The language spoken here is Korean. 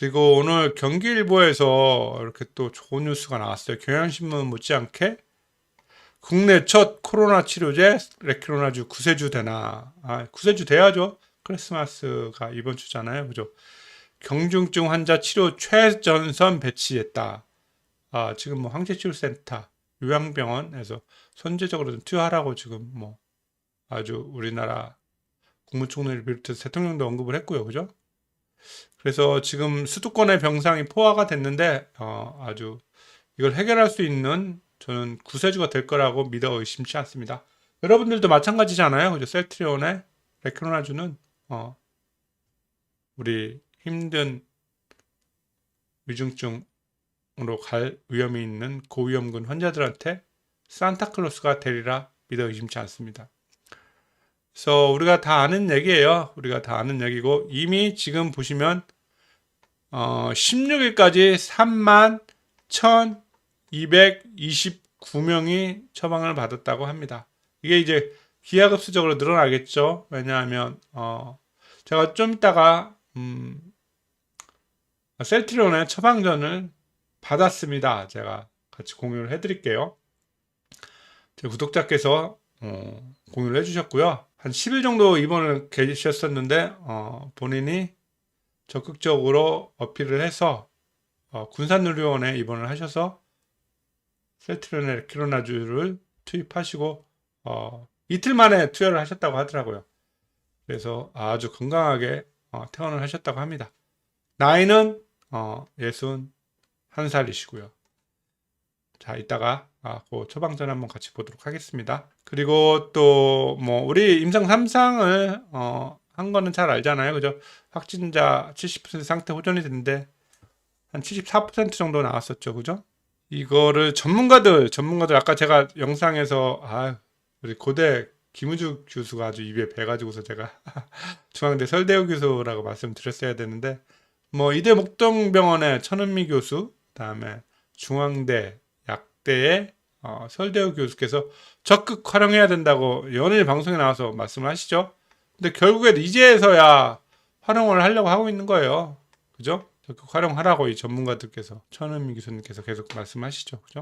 그리고 오늘 경기일보에서 이렇게 또 좋은 뉴스가 나왔어요. 경향신문 못지않게 국내 첫 코로나 치료제 레키로나주 구세주 되나? 아, 구세주 돼야죠. 크리스마스가 이번 주잖아요. 그죠? 경중증 환자 치료 최전선 배치했다. 아, 지금 뭐 황제치료센터, 요양병원에서 선제적으로 좀 투여하라고 지금 뭐 아주 우리나라 국무총리를 비롯해서 대통령도 언급을 했고요. 그죠? 그래서 지금 수도권의 병상이 포화가 됐는데 어, 아주 이걸 해결할 수 있는 저는 구세주가 될 거라고 믿어 의심치 않습니다. 여러분들도 마찬가지잖아요. 그죠? 셀트리온의 레크로나주는 어, 우리 힘든 위중증으로 갈 위험이 있는 고위험군 환자들한테 산타클로스가 되리라 믿어 의심치 않습니다. 그래서 우리가 다 아는 얘기예요. 우리가 다 아는 얘기고 이미 지금 보시면 어, 16일까지 3만 1,229명이 처방을 받았다고 합니다. 이게 이제 기하급수적으로 늘어나겠죠. 왜냐하면 어, 제가 좀 이따가 음, 셀트리온의 처방전을 받았습니다. 제가 같이 공유를 해드릴게요. 제 구독자께서 어, 공유를 해주셨고요. 한 10일 정도 입원을 계셨었는데 어, 본인이 적극적으로 어필을 해서 어, 군산의료원에 입원을 하셔서 셀트리온의 키로나주를 투입하시고 어, 이틀 만에 투여를 하셨다고 하더라고요. 그래서 아주 건강하게 어, 퇴원을 하셨다고 합니다. 나이는 어, 61살이시고요. 자, 이따가 아, 그 처방전 한번 같이 보도록 하겠습니다. 그리고 또 뭐 우리 임상 3상을 어, 한 거는 잘 알잖아요. 그죠? 확진자 70% 상태 호전이 됐는데 한 74% 정도 나왔었죠. 그죠? 이거를 전문가들, 전문가들 아까 제가 영상에서 아, 우리 고대 김우주 교수가 아주 입에 배 가지고서 제가 중앙대 설대우 교수라고 말씀드렸어야 되는데 뭐 이대 목동병원의 천은미 교수, 그다음에 중앙대 약대의 어, 설대우 교수께서 적극 활용해야 된다고 연일 방송에 나와서 말씀을 하시죠. 근데 결국에 이제서야 활용을 하려고 하고 있는 거예요. 그죠? 적극 활용하라고 이 전문가들께서 천은미 교수님께서 계속 말씀하시죠. 그죠?